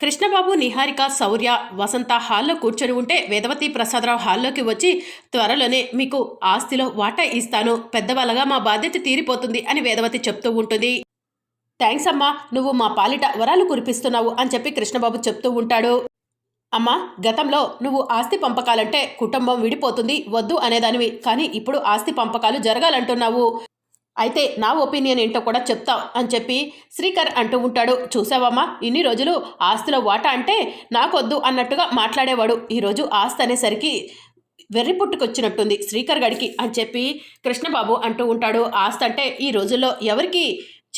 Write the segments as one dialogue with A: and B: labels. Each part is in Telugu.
A: కృష్ణబాబు నిహారిక శౌర్య వసంత హాల్లో కూర్చొని ఉంటే వేదవతి ప్రసాదరావు హాల్లోకి వచ్చి త్వరలోనే మీకు ఆస్తిలో వాటా ఇస్తాను. పెద్దవాళ్ళగా మా బాధ్యత తీరిపోతుంది అని వేదవతి చెప్తూ ఉంటుంది. థ్యాంక్స్ అమ్మా నువ్వు మా పాలిట వరాలు కురిపిస్తున్నావు అని చెప్పి కృష్ణబాబు చెప్తూ ఉంటాడు. అమ్మా గతంలో నువ్వు ఆస్తి పంపకాలంటే కుటుంబం విడిపోతుంది వద్దు అనేదానివి కానీ ఇప్పుడు ఆస్తి పంపకాలు జరగాలంటున్నావు. అయితే నా ఒపీనియన్ ఏంటో కూడా చెప్తా అని చెప్పి శ్రీకర్ అంటూ ఉంటాడు. చూసావమ్మా ఇన్ని రోజులు ఆస్తిలో వాటా అంటే నాకొద్దు అన్నట్టుగా మాట్లాడేవాడు. ఈరోజు ఆస్తి అనేసరికి వెర్రి పుట్టుకొచ్చినట్టుంది శ్రీకర్ గడికి అని చెప్పి కృష్ణబాబు అంటూ ఉంటాడు. ఆస్తి అంటే ఈ రోజుల్లో ఎవరికి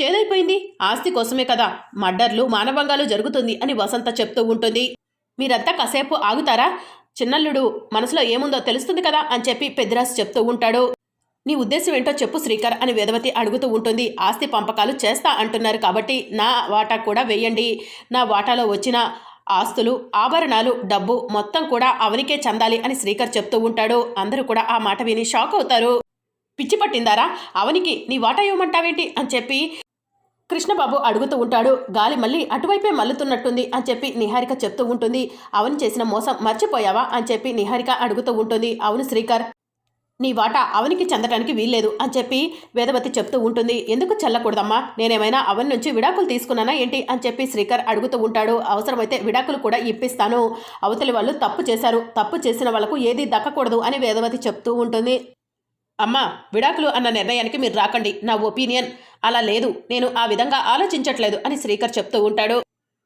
A: చేదైపోయింది? ఆస్తి కోసమే కదా మర్డర్లు మానభంగాలు జరుగుతుంది అని వసంత చెప్తూ ఉంటుంది. మీరంతా కాసేపు ఆగుతారా? చిన్నల్లుడు మనసులో ఏముందో తెలుస్తుంది కదా అని చెప్పి పెద్దిరాజు చెప్తూ ఉంటాడు. నీ ఉద్దేశం ఏంటో చెప్పు శ్రీకర్ అని వేదవతి అడుగుతూ ఉంటుంది. ఆస్తి పంపకాలు చేస్తా అంటున్నారు కాబట్టి నా వాటా కూడా వేయండి. నా వాటాలో వచ్చిన ఆస్తులు ఆభరణాలు డబ్బు మొత్తం కూడా అవనికే చెందాలి అని శ్రీకర్ చెప్తూ ఉంటాడు. అందరూ కూడా ఆ మాట విని షాక్ అవుతారు. పిచ్చి పట్టిందారా? అవనికి నీ వాటా ఇవ్వమంటావేంటి? అని చెప్పి కృష్ణబాబు అడుగుతూ ఉంటాడు. గాలి మళ్ళీ అటువైపే మల్లుతున్నట్టుంది అని చెప్పి నిహారిక చెప్తూ ఉంటుంది. అవని చేసిన మోసం మర్చిపోయావా? అని చెప్పి నిహారిక అడుగుతూ ఉంటుంది. అవును శ్రీకర్. నీ వాటా అవనికి చెందటానికి వీల్లేదు అని చెప్పి వేదవతి చెప్తూ ఉంటుంది. ఎందుకు చల్లకూడదమ్మా? నేనేమైనా అవని నుంచి విడాకులు తీసుకున్నానా ఏంటి? అని చెప్పి శ్రీకర్ అడుగుతూ ఉంటాడు. అవసరమైతే విడాకులు కూడా ఇప్పిస్తాను. అవతలి వాళ్ళు తప్పు చేశారు. తప్పు చేసిన వాళ్ళకు ఏది దక్కకూడదు అని వేదవతి చెప్తూ ఉంటుంది. అమ్మా విడాకులు అన్న నిర్ణయానికి మీరు రాకండి. నా ఒపీనియన్ అలా లేదు. నేను ఆ విధంగా ఆలోచించట్లేదు అని శ్రీకర్ చెప్తూ ఉంటాడు.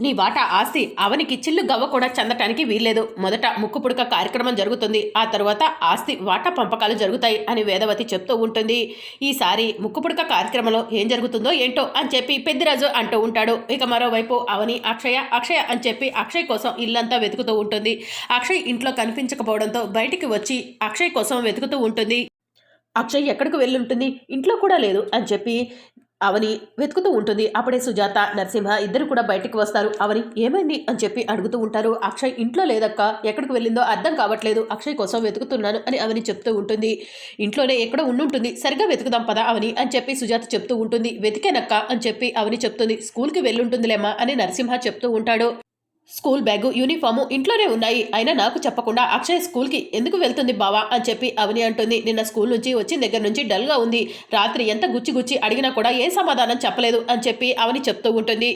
A: నీ వాటా ఆస్తి అవనికి చిల్లు గవ్వ కూడా చెందటానికి వీల్లేదు. మొదట ముక్కు పుడక కార్యక్రమం జరుగుతుంది. ఆ తరువాత ఆస్తి వాటా పంపకాలు జరుగుతాయి అని వేదవతి చెప్తూ ఉంటుంది. ఈసారి ముక్కు పుడక కార్యక్రమంలో ఏం జరుగుతుందో ఏంటో అని చెప్పి పెద్దిరాజు అంటూ ఉంటాడు. ఇక మరోవైపు అవని అక్షయ అక్షయ అని చెప్పి అక్షయ్ కోసం ఇల్లంతా వెతుకుతూ ఉంటుంది. అక్షయ్ ఇంట్లో కనిపించకపోవడంతో బయటికి వచ్చి అక్షయ్ కోసం వెతుకుతూ ఉంటుంది. అక్షయ్ ఎక్కడికి వెళ్ళుంటుంది? ఇంట్లో కూడా లేదు అని చెప్పి అవని వెతుకుతూ ఉంటుంది. అప్పుడే సుజాత నరసింహ ఇద్దరు కూడా బయటికి వస్తారు. అవని ఏమైంది? అని చెప్పి అడుగుతూ ఉంటారు. అక్షయ్ ఇంట్లో లేదక్క. ఎక్కడికి వెళ్ళిందో అర్థం కావట్లేదు. అక్షయ్ కోసం వెతుకుతున్నాను అని అవని చెప్తూ ఉంటుంది. ఇంట్లోనే ఎక్కడో ఉండుంటుంది. సరిగ్గా వెతుకుదాం పదా అవని అని చెప్పి సుజాత చెప్తూ ఉంటుంది. వెతికేనక్క అని చెప్పి అవని చెప్తుంది. స్కూల్కి వెళ్ళుంటుందిలేమా అని నరసింహ చెప్తూ ఉంటాడు. స్కూల్ బ్యాగు యూనిఫాము ఇంట్లోనే ఉన్నాయి. అయినా నాకు చెప్పకుండా అక్షయ్ స్కూల్కి ఎందుకు వెళ్తుంది బావా అని చెప్పి అవని అంటుంది. నిన్న స్కూల్ నుంచి వచ్చిన దగ్గర నుంచి డల్గా ఉంది. రాత్రి ఎంత గుచ్చి గుచ్చి అడిగినా కూడా ఏ సమాధానం చెప్పలేదు అని చెప్పి అవని చెప్తూ ఉంటుంది.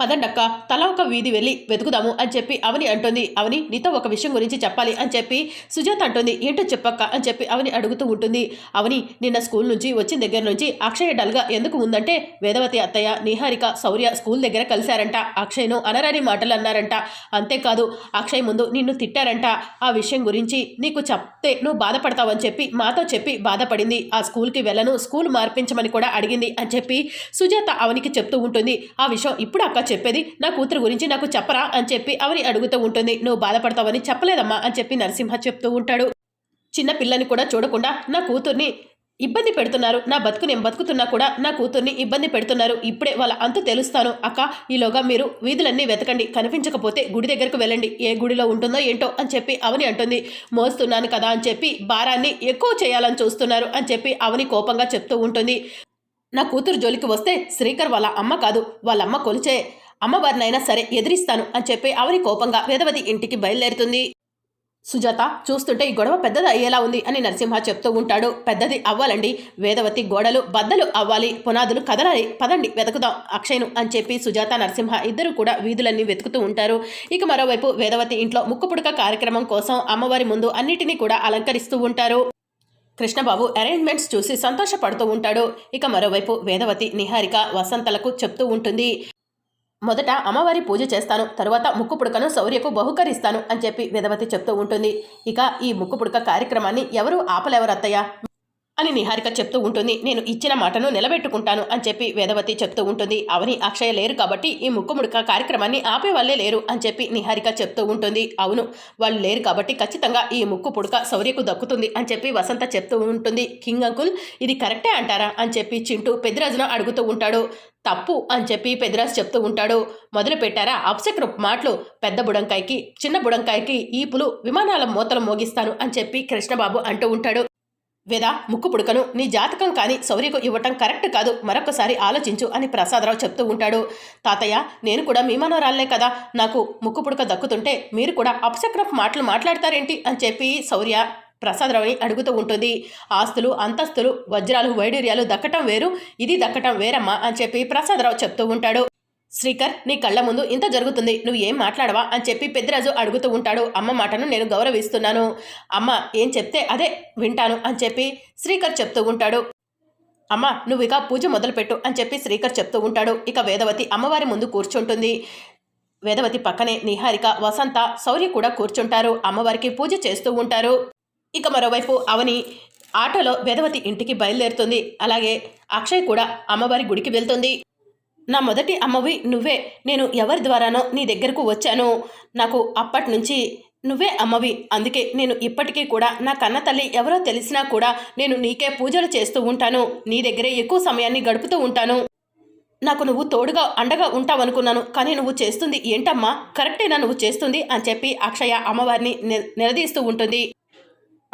A: పదండక్క తల ఒక వీధి వెళ్ళి వెతుకుదాము అని చెప్పి అవని అంటుంది. అవని నీతో ఒక విషయం గురించి చెప్పాలి అని చెప్పి సుజాత అంటుంది. ఏంటో చెప్పక్క అని చెప్పి అవని అడుగుతూ ఉంటుంది. అవని నిన్న స్కూల్ నుంచి వచ్చిన దగ్గర నుంచి అక్షయ్ డల్గా ఎందుకు ఉందంటే వేదవతి అత్తయ్య నిహారిక శౌర్య స్కూల్ దగ్గర కలిశారంట. అక్షయ్ను అనరాని మాటలు అన్నారంట. అంతేకాదు అక్షయ్ ముందు నిన్ను తిట్టారంట. ఆ విషయం గురించి నీకు చెప్తే నువ్వు బాధపడతావని చెప్పి మాతో చెప్పి బాధపడింది. ఆ స్కూల్కి వెళ్ళను స్కూల్ మార్పించమని కూడా అడిగింది అని చెప్పి సుజాత అవనికి చెప్తూ ఉంటుంది. ఆ విషయం ఇప్పుడు అక్క చెప్పేది? నా కూతురు గురించి నాకు చెప్పరా? అని చెప్పి అవని అడుగుతూ ఉంటుంది. నువ్వు బాధపడతావని చెప్పలేదమ్మా అని చెప్పి నరసింహ చెప్తూ ఉంటాడు. చిన్న పిల్లని కూడా చూడకుండా నా కూతుర్ని ఇబ్బంది పెడుతున్నారు. నా బతుకు నేను బతుకుతున్నా కూడా నా కూతుర్ని ఇబ్బంది పెడుతున్నారు. ఇప్పుడే వాళ్ళ అంతు తెలుస్తాను. అక్క ఈలోగా మీరు వీధులన్నీ వెతకండి. కనిపించకపోతే గుడి దగ్గరకు వెళ్ళండి. ఏ గుడిలో ఉంటుందో ఏంటో అని చెప్పి అవని అంటుంది. మోస్తున్నాను కదా అని చెప్పి భారాన్ని ఎక్కువ చేయాలని చూస్తున్నారు అని చెప్పి అవని కోపంగా చెప్తూ ఉంటుంది. నా కూతురు జోలికి వస్తే శ్రీకర్ వాళ్ళ అమ్మ కాదు వాళ్ళ అమ్మ కొలిచే. అమ్మవారినైనా సరే ఎదిరిస్తాను అని చెప్పి అవని కోపంగా వేదవతి ఇంటికి బయలుదేరుతుంది. సుజాత చూస్తుంటే ఈ గొడవ పెద్దది అయ్యేలా ఉంది అని నరసింహ చెప్తూ ఉంటాడు. పెద్దది అవ్వాలండి వేదవతి గోడలు బద్దలు అవ్వాలి పునాదులు కదలాలి పదండి వెతుకుదాం అక్షయ్ను అని చెప్పి సుజాత నరసింహ ఇద్దరు కూడా వీధులన్నీ వెతుకుతూ ఉంటారు. ఇక మరోవైపు వేదవతి ఇంట్లో ముక్కుపుడక కార్యక్రమం కోసం అమ్మవారి ముందు అన్నిటినీ కూడా అలంకరిస్తూ ఉంటారు. కృష్ణబాబు అరేంజ్మెంట్స్ చూసి సంతోషపడుతూ ఉంటాడు. ఇక మరోవైపు వేదవతి నిహారిక వసంతలకు చెప్తూ ఉంటుంది. మొదట అమ్మవారి పూజ చేస్తాను తరువాత ముక్కు పుడకను శౌర్యకు బహుకరిస్తాను అని చెప్పి వేదవతి చెప్తూ ఉంటుంది. ఇక ఈ ముక్కు పుడక కార్యక్రమాన్ని ఎవరు ఆపలేవరు అత్తయ్య అని నిహారిక చెప్తూ ఉంటుంది. నేను ఇచ్చిన మాటను నిలబెట్టుకుంటాను అని చెప్పి వేదవతి చెప్తూ ఉంటుంది. అవని అక్షయ లేరు కాబట్టి ఈ ముక్కుముడక కార్యక్రమాన్ని ఆపే వాళ్ళే లేరు అని చెప్పి నిహారిక చెప్తూ ఉంటుంది. అవును వాళ్ళు లేరు కాబట్టి ఖచ్చితంగా ఈ ముక్కు పుడక శౌర్యకు దక్కుతుంది అని చెప్పి వసంత చెప్తూ ఉంటుంది. కింగ్ అంకుల్ ఇది కరెక్టే అంటారా అని చెప్పి చింటూ పెద్దరాజున అడుగుతూ ఉంటాడు. తప్పు అని చెప్పి పెద్దిరాజు చెప్తూ ఉంటాడు. మొదలు పెట్టారా? అప్సెక్ర మాటలు. పెద్ద బుడంకాయకి చిన్న బుడంకాయకి ఈపులు విమానాల మూతలు మోగిస్తాను అని చెప్పి కృష్ణబాబు అంటూ ఉంటాడు. వేద ముక్కు పుడకను. నీ జాతకం కానీ శౌర్యకు ఇవ్వటం కరెక్ట్ కాదు. మరొకసారి ఆలోచించు అని ప్రసాదరావు చెప్తూ ఉంటాడు. తాతయ్య నేను కూడా మీ మనవరాలే కదా. నాకు ముక్కు పుడక దక్కుతుంటే మీరు కూడా అపశక్రఫ్ మాటలు మాట్లాడతారేంటి? అని చెప్పి శౌర్య ప్రసాదరావుని అడుగుతూ ఉంటుంది. ఆస్తులు అంతస్తులు వజ్రాలు వైడూర్యాలు దక్కటం వేరు. ఇది దక్కటం వేరమ్మా అని చెప్పి ప్రసాదరావు చెప్తూ ఉంటాడు. శ్రీకర్ నీ కళ్ళ ముందు ఇంత జరుగుతుంది. నువ్వు ఏం మాట్లాడవా? అని చెప్పి పెద్దరాజు అడుగుతూ ఉంటాడు. అమ్మ మాటను నేను గౌరవిస్తున్నాను. అమ్మ ఏం చెప్తే అదే వింటాను అని చెప్పి శ్రీకర్ చెప్తూ ఉంటాడు. అమ్మ నువ్వు ఇక పూజ మొదలుపెట్టు అని చెప్పి శ్రీకర్ చెప్తూ ఉంటాడు. ఇక వేదవతి అమ్మవారి ముందు కూర్చుంటుంది. వేదవతి పక్కనే నిహారిక వసంత శౌర్య కూడా కూర్చుంటారు. అమ్మవారికి పూజ చేస్తూ ఉంటారు. ఇక మరోవైపు అవని ఆటోలో వేదవతి ఇంటికి బయలుదేరుతుంది. అలాగే అక్షయ్ కూడా అమ్మవారి గుడికి వెళ్తుంది. నా మొదటి అమ్మవి నువ్వే. నేను ఎవరి ద్వారానో నీ దగ్గరకు వచ్చాను. నాకు అప్పటి నుంచి నువ్వే అమ్మవి. అందుకే నేను ఇప్పటికీ కూడా నా కన్న తల్లి ఎవరో తెలిసినా కూడా నేను నీకే పూజలు చేస్తూ ఉంటాను. నీ దగ్గరే ఎక్కువ సమయాన్ని గడుపుతూ ఉంటాను. నాకు నువ్వు తోడుగా అండగా ఉంటావనుకున్నాను. కానీ నువ్వు చేస్తుంది ఏంటమ్మా? కరెక్టేనా నువ్వు చేస్తుంది? అని చెప్పి అక్షయ అమ్మవారిని నిలదీస్తూ ఉంటుంది.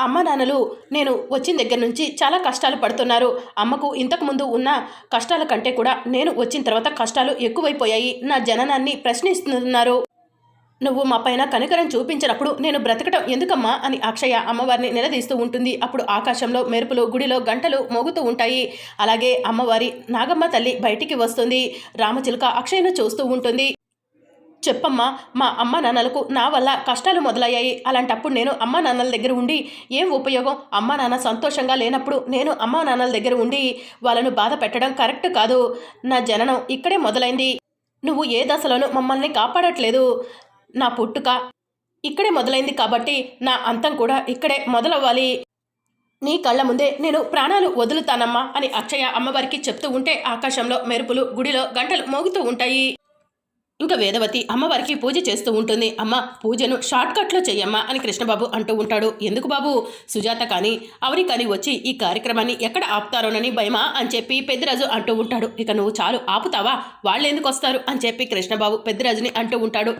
A: అమ్మ నాన్నలు నేను వచ్చిన దగ్గర నుంచి చాలా కష్టాలు పడుతున్నారు. అమ్మకు ఇంతకు ముందు ఉన్న కష్టాల కంటే కూడా నేను వచ్చిన తర్వాత కష్టాలు ఎక్కువైపోయాయి. నా జననాన్ని ప్రశ్నిస్తున్నారు. నువ్వు మా పైన కనికరం చూపించినప్పుడు నేను బ్రతకటం ఎందుకమ్మా అని అక్షయ అమ్మవారిని నిలదీస్తూ ఉంటుంది. అప్పుడు ఆకాశంలో మెరుపులు గుడిలో గంటలు మోగుతూ ఉంటాయి. అలాగే అమ్మవారి నాగమ్మ తల్లి బయటికి వస్తుంది. రామచిలుక అక్షయను చూస్తూ ఉంటుంది. చెప్పమ్మా మా అమ్మ నాన్నలకు నా వల్ల కష్టాలు మొదలయ్యాయి. అలాంటప్పుడు నేను అమ్మ నాన్నల దగ్గర ఉండి ఏం ఉపయోగం? అమ్మ నాన్న సంతోషంగా లేనప్పుడు నేను అమ్మ నాన్నల దగ్గర ఉండి వాళ్ళను బాధ పెట్టడం కరెక్ట్ కాదు. నా జననం ఇక్కడే మొదలైంది. నువ్వు ఏ దశలోనూ మమ్మల్ని కాపాడట్లేదు. నా పుట్టుక ఇక్కడే మొదలైంది కాబట్టి నా అంతం కూడా ఇక్కడే మొదలవ్వాలి. నీ కళ్ళ ముందే నేను ప్రాణాలు వదులుతానమ్మా అని అక్షయ అమ్మవారికి చెప్తూ ఉంటే ఆకాశంలో మెరుపులు గుడిలో గంటలు మోగుతూ ఉంటాయి. ఇంకా వేదవతి అమ్మవారికి పూజ చేస్తూ ఉంటుంది. అమ్మ పూజను షార్ట్కట్లో చెయ్యమ్మా అని కృష్ణబాబు అంటూ ఉంటాడు. ఎందుకు బాబు? సుజాత కానీ అవని కానీ వచ్చి ఈ కార్యక్రమాన్ని ఎక్కడ ఆపుతారోనని భయమా అని చెప్పి పెద్దరాజు అంటూ ఉంటాడు. ఇక నువ్వు చాలు ఆపుతావా? వాళ్ళు ఎందుకు వస్తారు? అని చెప్పి కృష్ణబాబు పెద్దరాజుని అంటూ ఉంటాడు.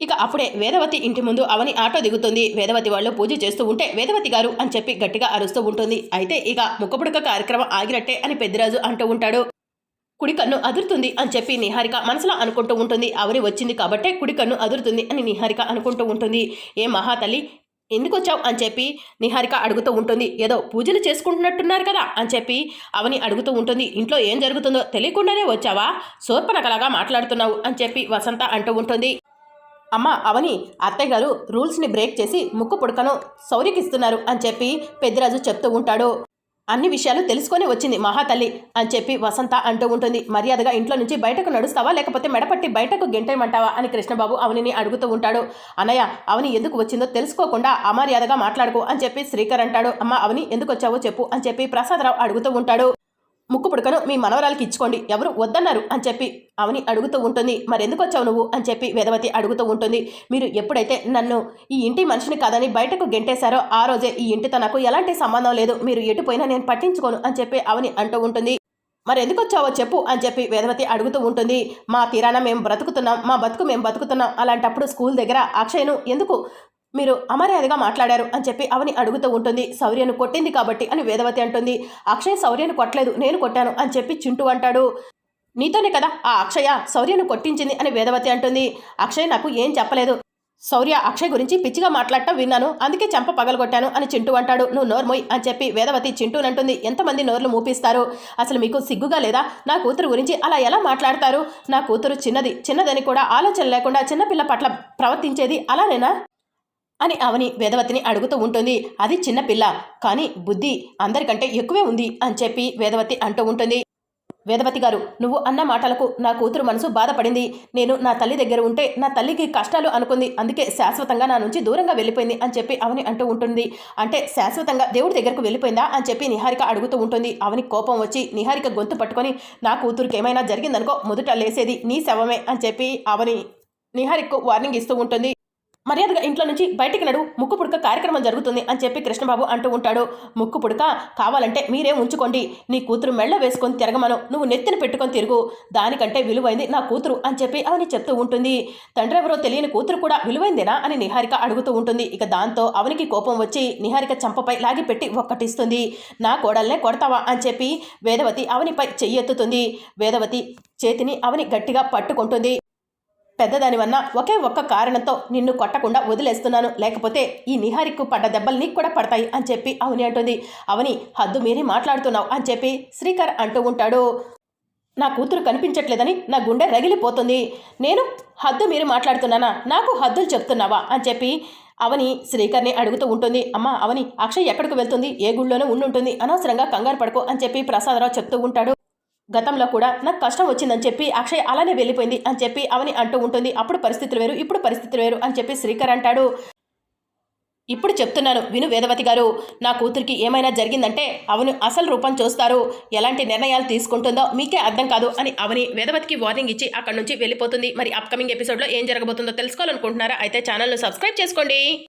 A: ఇక అప్పుడే వేదవతి ఇంటి ముందు అవని ఆటో దిగుతుంది. వేదవతి వాళ్ళు పూజ చేస్తూ ఉంటే వేదవతి గారు అని చెప్పి గట్టిగా అరుస్తూ ఉంటుంది. అయితే ఇక ముక్కపుడక కార్యక్రమం ఆగినట్టే అని పెద్దరాజు అంటూ ఉంటాడు. కుడి కన్ను అదురుతుంది అని చెప్పి నిహారిక మనసులో అనుకుంటూ ఉంటుంది. అవని వచ్చింది కాబట్టే కుడి కన్ను అదురుతుంది అని నిహారిక అనుకుంటూ ఉంటుంది. ఏ మహాతల్లి ఎందుకు వచ్చావు అని చెప్పి నిహారిక అడుగుతూ ఉంటుంది. ఏదో పూజలు చేసుకుంటున్నట్టున్నారు కదా అని చెప్పి అవని అడుగుతూ ఉంటుంది. ఇంట్లో ఏం జరుగుతుందో తెలియకుండానే వచ్చావా? శోర్పనకలాగా మాట్లాడుతున్నావు అని చెప్పి వసంత అంటూ ఉంటుంది. అమ్మ అవని అత్తయ్య గారు రూల్స్ని బ్రేక్ చేసి ముక్కు పుడకను సౌర్యకిస్తున్నారు అని చెప్పి పెద్దిరాజు చెప్తూ ఉంటాడు. అన్ని విషయాలు తెలుసుకొని వచ్చింది మహాతల్లి అని చెప్పి వసంత అంటూ ఉంటుంది. మర్యాదగా ఇంట్లో నుంచి బయటకు నడుస్తావా? లేకపోతే మెడపట్టి బయటకు గెంటేయమంటావా? అని కృష్ణబాబు అవనిని అడుగుతూ ఉంటాడు. అనయ్య అవని ఎందుకు వచ్చిందో తెలుసుకోకుండా అమర్యాదగా మాట్లాడుకో అని చెప్పి శ్రీకర్ అంటాడు. అమ్మ అవని ఎందుకు వచ్చావో చెప్పు అని చెప్పి ప్రసాదరావు అడుగుతూ ఉంటాడు. ముక్కు పుడకను మీ మనవరాలకి ఇచ్చుకోండి. ఎవరు వద్దన్నారు అని చెప్పి అవని అడుగుతూ ఉంటుంది. మరెందుకు వచ్చావు నువ్వు? అని చెప్పి వేదవతి అడుగుతూ ఉంటుంది. మీరు ఎప్పుడైతే నన్ను ఈ ఇంటి మనిషిని కాదని బయటకు గెంటేశారో ఆ రోజే ఈ ఇంటితో నాకు ఎలాంటి సంబంధం లేదు. మీరు ఎటుపోయినా నేను పట్టించుకోను అని చెప్పి అవని అంటూ ఉంటుంది. మరెందుకు వచ్చావో చెప్పు అని చెప్పి వేదవతి అడుగుతూ ఉంటుంది. మా తీరాన మేము బ్రతుకుతున్నాం. మా బతుకు మేము బతుకుతున్నాం. అలాంటప్పుడు స్కూల్ దగ్గర అక్షయ్ను ఎందుకు మీరు అమర్యాదగా మాట్లాడారు అని చెప్పి అవని అడుగుతూ ఉంటుంది. శౌర్యను కొట్టింది కాబట్టి అని వేదవతి అంటుంది. అక్షయ్ శౌర్యను కొట్టలేదు నేను కొట్టాను అని చెప్పి చింటూ అంటాడు. నీతోనే కదా ఆ అక్షయ శౌర్యను కొట్టించింది అని వేదవతి అంటుంది. అక్షయ్ నాకు ఏం చెప్పలేదు. శౌర్య అక్షయ్ గురించి పిచ్చిగా మాట్లాడటం విన్నాను. అందుకే చెంప పగలగొట్టాను అని చింటూ అంటాడు. నువ్వు నోర్మోయ్ అని చెప్పి వేదవతి చింటూనంటుంది ఎంతమంది నోర్లు మూపిస్తారు? అసలు మీకు సిగ్గుగా లేదా? నా కూతురు గురించి అలా ఎలా మాట్లాడతారు? నా కూతురు చిన్నది చిన్నదని కూడా ఆలోచన లేకుండా చిన్నపిల్ల పట్ల ప్రవర్తించేది అలానేనా? అని అవని వేదవతిని అడుగుతూ ఉంటుంది. అది చిన్నపిల్ల కానీ బుద్ధి అందరికంటే ఎక్కువే ఉంది అని చెప్పి వేదవతి అంటూ ఉంటుంది. వేదవతి గారు నువ్వు అన్న మాటలకు నా కూతురు మనసు బాధపడింది. నేను నా తల్లి దగ్గర ఉంటే నా తల్లికి కష్టాలు అనుకుంది. అందుకే శాశ్వతంగా నా నుంచి దూరంగా వెళ్ళిపోయింది అని చెప్పి అవని అంటూ ఉంటుంది. అంటే శాశ్వతంగా దేవుడి దగ్గరకు వెళ్ళిపోయిందా అని చెప్పి నిహారిక అడుగుతూ ఉంటుంది. అవని కోపం వచ్చి నిహారిక గొంతు పట్టుకొని నా కూతురికి ఏమైనా జరిగిందనుకో మొదట లేసేది నీ శవమే అని చెప్పి అవని నిహారికకు వార్నింగ్ ఇస్తూ ఉంటుంది. మర్యాదగా ఇంట్లో నుంచి బయటికి నడు ముక్కు పుడక కార్యక్రమం జరుగుతుంది అని చెప్పి కృష్ణబాబు అంటూ ఉంటాడు. ముక్కు పుడక కావాలంటే మీరే ఉంచుకోండి. నీ కూతురు మెళ్ళ వేసుకొని తిరగమను. నువ్వు నెత్తిన పెట్టుకొని తిరుగు. దానికంటే విలువైంది నా కూతురు అని చెప్పి అవని చెప్తూ ఉంటుంది. తండ్రి ఎవరో తెలియని కూతురు కూడా విలువైందేనా అని నిహారిక అడుగుతూ ఉంటుంది. ఇక దాంతో అవనికి కోపం వచ్చి నిహారిక చంపపై లాగి పెట్టి ఒక్కటిస్తుంది. నా కోడల్నే కొడతావా అని చెప్పి వేదవతి అవనిపై చెయ్యెత్తుతుంది. వేదవతి చేతిని అవని గట్టిగా పట్టుకుంటుంది. పెద్దదానివన్న ఒకే ఒక్క కారణంతో నిన్ను కొట్టకుండా వదిలేస్తున్నాను. లేకపోతే ఈ నిహారికు పడ్డ దెబ్బలు నీకు కూడా పడతాయి అని చెప్పి అవని అంటుంది. అవని హద్దు మీరి మాట్లాడుతున్నావు అని చెప్పి శ్రీకర్ అంటూ ఉంటాడు. నా కూతురు కనిపించట్లేదని నా గుండె రగిలిపోతుంది. నేను హద్దు మీరు మాట్లాడుతున్నానా? నాకు హద్దులు చెప్తున్నావా? అని చెప్పి అవని శ్రీకర్ని అడుగుతూ ఉంటుంది. అమ్మా అవని అక్షయ్ ఎక్కడికి వెళ్తుంది? ఏ గుళ్ళోనో ఉండుంటుంది. అనవసరంగా కంగారు పడుకో అని చెప్పి ప్రసాదరావు చెప్తూ ఉంటాడు. గతంలో కూడా నాకు కష్టం వచ్చిందని చెప్పి అక్షయ్ అలానే వెళ్ళిపోయింది అని చెప్పి అవని అంటూ ఉంటుంది. అప్పుడు పరిస్థితులు వేరు ఇప్పుడు పరిస్థితులు వేరు అని చెప్పి శ్రీకర్ అంటాడు. ఇప్పుడు చెప్తున్నాను విను వేదవతి గారు నా కూతురికి ఏమైనా జరిగిందంటే అవను అసలు రూపం చూస్తారు. ఎలాంటి నిర్ణయాలు తీసుకుంటుందో మీకే అర్థం కాదు అని అవని వేదవతికి వార్నింగ్ ఇచ్చి అక్కడి నుంచి వెళ్ళిపోతుంది. మరి అప్కమింగ్ ఎపిసోడ్లో ఏం జరగబోతుందో తెలుసుకోవాలనుకుంటున్నారా? అయితే ఛానల్ను సబ్స్క్రైబ్ చేసుకోండి.